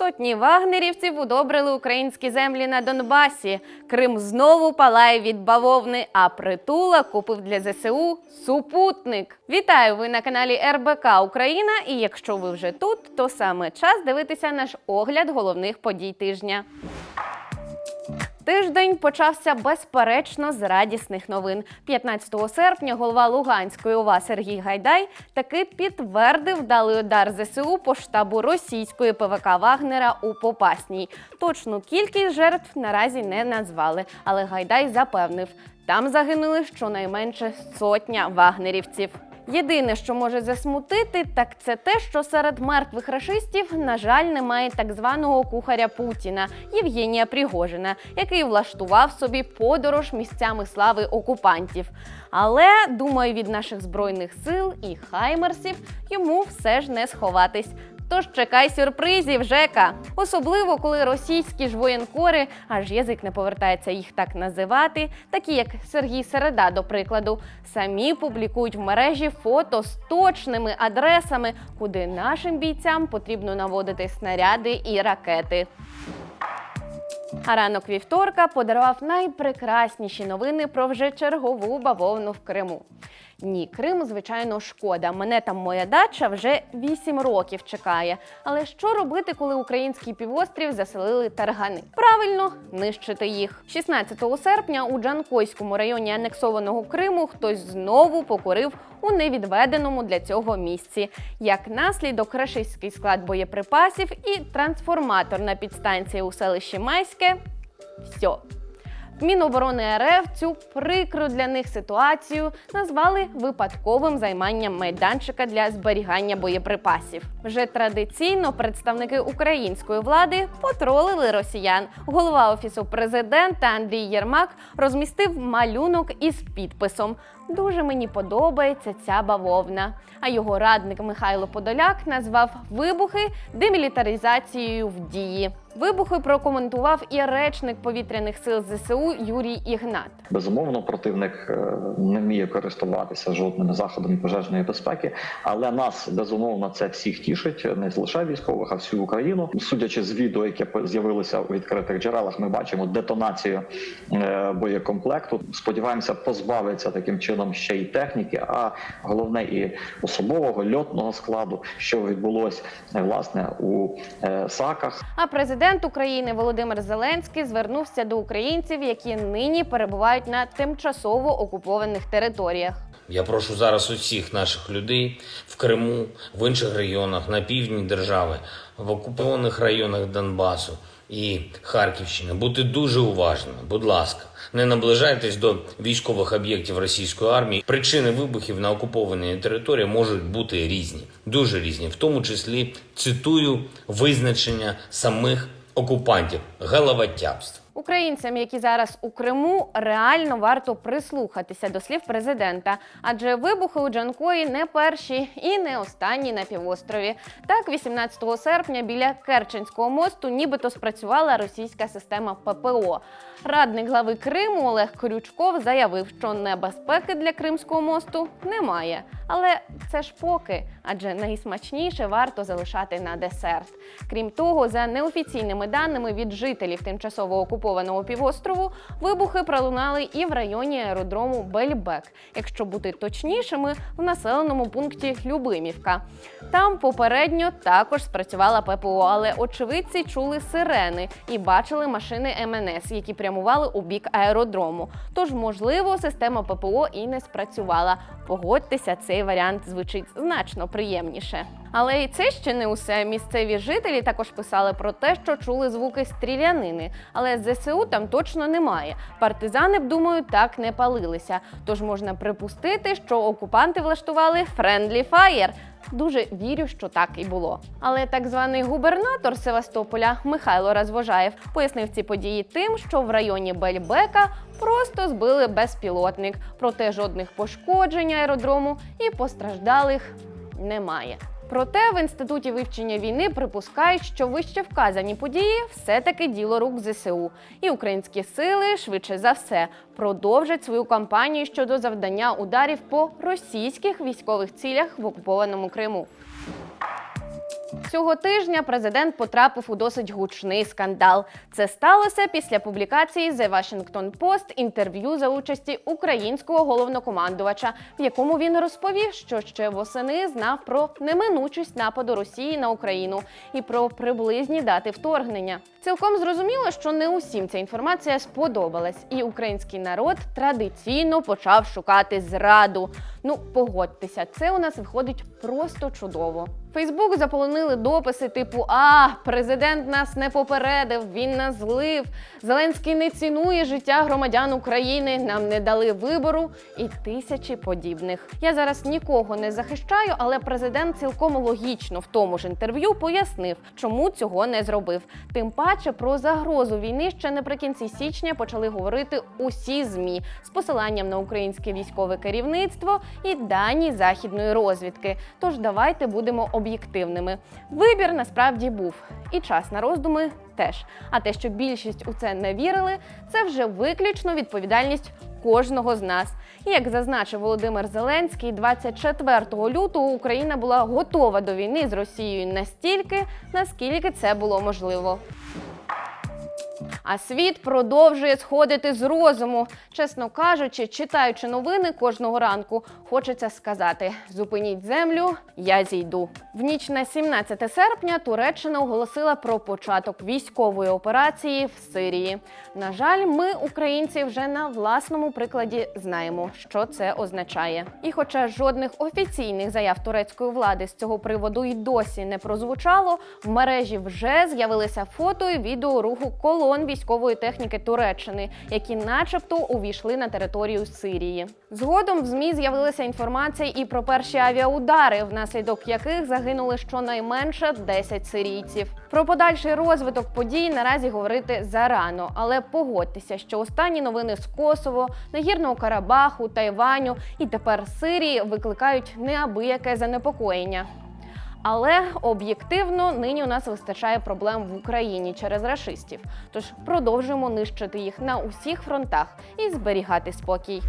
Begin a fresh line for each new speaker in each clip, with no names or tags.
Сотні вагнерівців удобрили українські землі на Донбасі. Крим знову палає від бавовни, а притула купив для ЗСУ супутник. Вітаю! Ви на каналі РБК Україна. І якщо ви вже тут, то саме час дивитися наш огляд головних подій тижня. Тиждень почався безперечно з радісних новин. 15 серпня голова Луганської ОВА Сергій Гайдай таки підтвердив вдалий удар ЗСУ по штабу російської ПВК Вагнера у Попасній. Точну кількість жертв наразі не назвали, але Гайдай запевнив, там загинули щонайменше сотня вагнерівців. Єдине, що може засмутити, так це те, що серед мертвих рашистів, на жаль, немає так званого кухаря Путіна Євгенія Пригожина, який влаштував собі подорож місцями слави окупантів. Але думаю, від наших збройних сил і хаймерсів йому все ж не сховатись. Тож чекай сюрпризів, Жека. Особливо коли російські ж воєнкори, аж язик не повертається їх так називати, такі як Сергій Середа, до прикладу, самі публікують в мережі фото з точними адресами, куди нашим бійцям потрібно наводити снаряди і ракети. А ранок вівторка подарував найпрекрасніші новини про вже чергову бавовну в Криму. Ні, Крим, звичайно, шкода. Мене там моя дача вже 8 років чекає. Але що робити, коли український півострів заселили таргани? Правильно, нищити їх. 16 серпня у Джанкойському районі анексованого Криму хтось знову покурив у невідведеному для цього місці. Як наслідок, рашистський склад боєприпасів і трансформаторна підстанція у селищі Майське. Все. Міноборони РФ цю прикру для них ситуацію назвали випадковим займанням майданчика для зберігання боєприпасів. Вже традиційно представники української влади потролили росіян. Голова офісу президента Андрій Єрмак розмістив малюнок із підписом. Дуже мені подобається ця бавовна. А його радник Михайло Подоляк назвав вибухи демілітаризацією в дії. Вибухи прокоментував і речник повітряних сил ЗСУ Юрій Ігнат.
Безумовно, противник е, не вміє користуватися жодними заходами пожежної безпеки, але нас безумовно це всіх тішить, не лише військових, а всю Україну. Судячи з відео, яке з'явилося у відкритих джерелах, ми бачимо детонацію е, боєкомплекту. Сподіваємося, позбавиться таким чином ще й техніки, а головне і особового льотного складу, що відбулось е, власне у е, САКах.
А президент України Володимир Зеленський звернувся до українців, які нині перебувають на тимчасово окупованих територіях.
Я прошу зараз усіх наших людей в Криму, в інших регіонах, на півдні держави, в окупованих районах Донбасу і Харківщини бути дуже уважними. Будь ласка, не наближайтесь до військових об'єктів російської армії. Причини вибухів на окупованій території можуть бути різні, дуже різні, в тому числі цитую визначення самих окупантів головотяпство.
Українцям, які зараз у Криму, реально варто прислухатися до слів президента, адже вибухи у Джанкої не перші і не останні на півострові. Так, 18 серпня біля Керченського мосту нібито спрацювала російська система ППО. Радник глави Криму Олег Крючков заявив, що небезпеки для Кримського мосту немає. Але це ж поки, адже найсмачніше варто залишати на десерт. Крім того, за неофіційними даними від жителів тимчасово окупованого півострову, вибухи пролунали і в районі аеродрому Бельбек, якщо бути точнішими, в населеному пункті Любимівка. Там попередньо також спрацювала ППО, але очевидці чули сирени і бачили машини МНС, які прямували у бік аеродрому. Тож, можливо, система ППО і не спрацювала. Погодьтеся, цей варіант звучить значно приємніше. Але і це ще не усе. Місцеві жителі також писали про те, що чули звуки стрілянини, але ЗСУ там точно немає. Партизани б думаю, так не палилися. Тож можна припустити, що окупанти влаштували френдлі фаєр. Дуже вірю, що так і було. Але так званий губернатор Севастополя Михайло Розвожаєв пояснив ці події тим, що в районі Бельбека просто збили безпілотник, проте жодних пошкоджень аеродрому і постраждалих немає. Проте в інституті вивчення війни припускають, що вище вказані події все-таки діло рук ЗСУ, і українські сили швидше за все продовжать свою кампанію щодо завдання ударів по російських військових цілях в окупованому Криму. Цього тижня президент потрапив у досить гучний скандал. Це сталося після публікації The Washington Post інтерв'ю за участі українського головнокомандувача, в якому він розповів, що ще восени знав про неминучість нападу Росії на Україну і про приблизні дати вторгнення. Цілком зрозуміло, що не усім ця інформація сподобалась, і український народ традиційно почав шукати зраду. Ну, погодьтеся, це у нас виходить просто чудово. Фейсбук заполонили дописи типу А, президент нас не попередив, він нас злив. Зеленський не цінує життя громадян України, нам не дали вибору і тисячі подібних. Я зараз нікого не захищаю, але президент цілком логічно в тому ж інтерв'ю пояснив, чому цього не зробив. Тим паче про загрозу війни ще наприкінці січня почали говорити усі змі з посиланням на українське військове керівництво і дані західної розвідки. Тож давайте будемо об'єктивними. Вибір насправді був, і час на роздуми теж. А те, що більшість у це не вірили, це вже виключно відповідальність кожного з нас. Як зазначив Володимир Зеленський, 24 лютого Україна була готова до війни з Росією настільки, наскільки це було можливо. А світ продовжує сходити з розуму. Чесно кажучи, читаючи новини кожного ранку, хочеться сказати: зупиніть землю, я зійду. В ніч на 17 серпня Туреччина оголосила про початок військової операції в Сирії. На жаль, ми, українці, вже на власному прикладі знаємо, що це означає. І хоча жодних офіційних заяв турецької влади з цього приводу й досі не прозвучало, в мережі вже з'явилися фото і відео руху колон військової техніки Туреччини, які, начебто, увійшли на територію Сирії. Згодом в змі з'явилася інформація і про перші авіаудари, внаслідок яких загинули щонайменше 10 сирійців. Про подальший розвиток подій наразі говорити зарано, але погодьтеся, що останні новини з Косово, Нагірного Карабаху, Тайваню і тепер Сирії викликають неабияке занепокоєння. Але об'єктивно нині у нас вистачає проблем в Україні через рашистів. Тож продовжуємо нищити їх на усіх фронтах і зберігати спокій.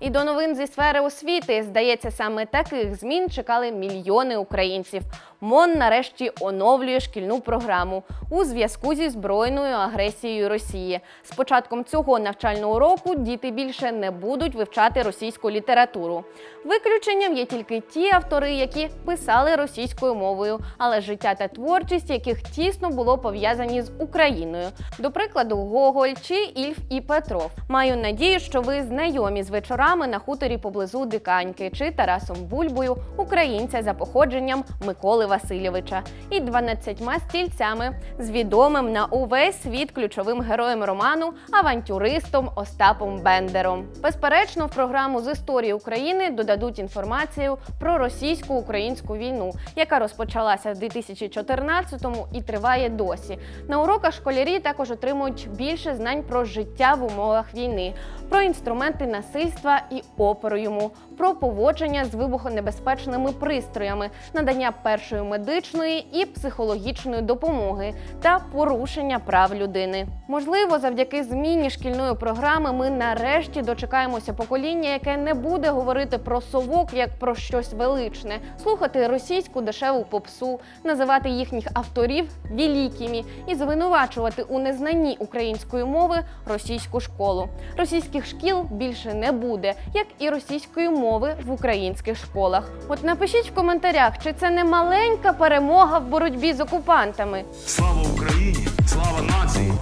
І до новин зі сфери освіти, здається, саме таких змін чекали мільйони українців. МОН нарешті оновлює шкільну програму у зв'язку зі збройною агресією Росії. З початком цього навчального року діти більше не будуть вивчати російську літературу. Виключенням є тільки ті автори, які писали російською мовою, але життя та творчість яких тісно було пов'язані з Україною. До прикладу, Гоголь чи Ільф і Петров. Маю надію, що ви знайомі з вечорами на хуторі поблизу Диканьки чи Тарасом Бульбою, українця за походженням Миколи Васильовича, і 12 стільцями з відомим на увесь світ ключовим героєм роману авантюристом Остапом Бендером. Безперечно, в програму з історії України додадуть інформацію про російсько-українську війну, яка розпочалася в 2014-му і триває досі. На уроках школярі також отримують більше знань про життя в умовах війни, про інструменти насильства і опору йому, про поводження з вибухонебезпечними пристроями, надання першої медичної і психологічної допомоги та порушення прав людини. Можливо, завдяки зміні шкільної програми ми нарешті дочекаємося покоління, яке не буде говорити про совок як про щось величне, слухати російську дешеву попсу, називати їхніх авторів великими і звинувачувати у незнанні української мови російську школу. Російських шкіл більше не буде, як і російської мови в українських школах. От напишіть в коментарях, чи це не маленька перемога в боротьбі з окупантами.
Слава Україні! Слава нації!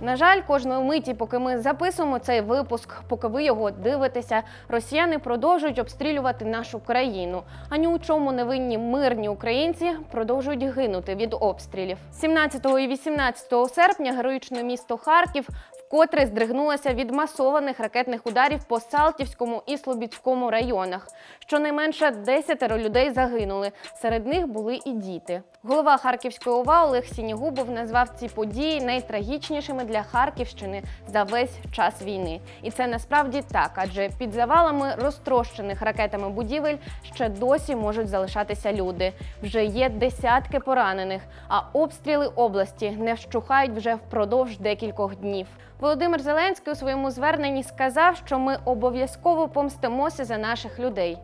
На жаль, кожної миті, поки ми записуємо цей випуск, поки ви його дивитеся, росіяни продовжують обстрілювати нашу країну. А ні у чому не винні мирні українці продовжують гинути від обстрілів. 17 і 18 серпня героїчне місто Харків вкотре здригнулося від масованих ракетних ударів по Салтівському і Слобідському районах. Щонайменше 10 людей загинули. Серед них були і діти. Голова Харківської ОВА Олег Сінігубов назвав ці події найтрагічнішими для Харківщини за весь час війни. І це насправді так, адже під завалами розтрощених ракетами будівель ще досі можуть залишатися люди. Вже є десятки поранених, а обстріли області не вщухають вже впродовж декількох днів. Володимир Зеленський у своєму зверненні сказав, що ми обов'язково помстимося за наших людей.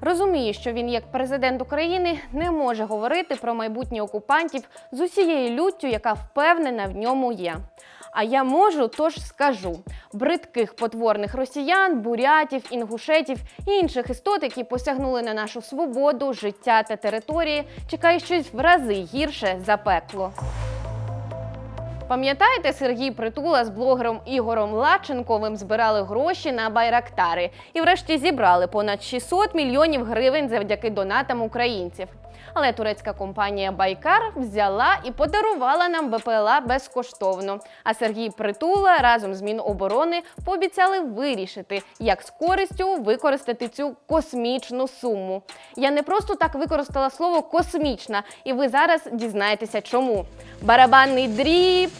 Розумію, що він, як президент України, не може говорити про майбутнє окупантів з усією люттю, яка впевнена в ньому є. А я можу, тож скажу: бридких потворних росіян, бурятів, інгушетів і інших істот, які посягнули на нашу свободу, життя та території, чекає щось в рази гірше за пекло. Пам'ятаєте, Сергій Притула з блогером Ігором Лаченковим збирали гроші на байрактари і врешті зібрали понад 600 мільйонів гривень завдяки донатам українців. Але турецька компанія Байкар взяла і подарувала нам БПЛА безкоштовно. А Сергій Притула разом з Міноборони пообіцяли вирішити, як з користю використати цю космічну суму. Я не просто так використала слово космічна, і ви зараз дізнаєтеся, чому. Барабанний дріб.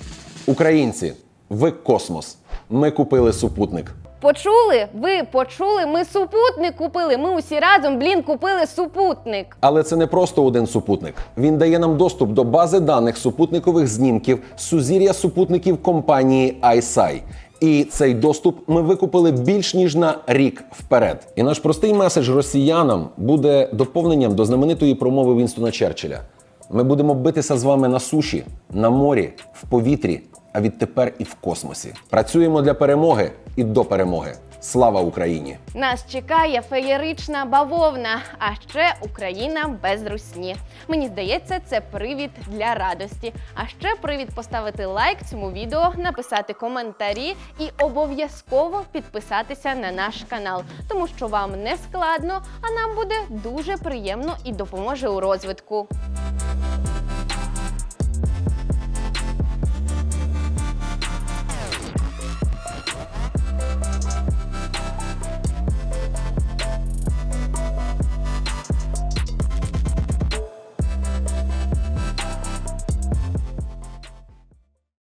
Українці, ви космос. Ми купили супутник.
Почули? Ви почули? Ми супутник купили. Ми усі разом, блін, купили супутник.
Але це не просто один супутник. Він дає нам доступ до бази даних супутникових знімків сузір'я супутників компанії ISI. І цей доступ ми викупили більш ніж на рік вперед. І наш простий меседж росіянам буде доповненням до знаменитої промови Вінстона Черчилля. Ми будемо битися з вами на суші, на морі, в повітрі, а відтепер і в космосі. Працюємо для перемоги і до перемоги. Слава Україні!
Нас чекає феєрична бавовна, а ще Україна без русні. Мені здається, це привід для радості. А ще привід поставити лайк цьому відео, написати коментарі і обов'язково підписатися на наш канал, тому що вам не складно, а нам буде дуже приємно і допоможе у розвитку.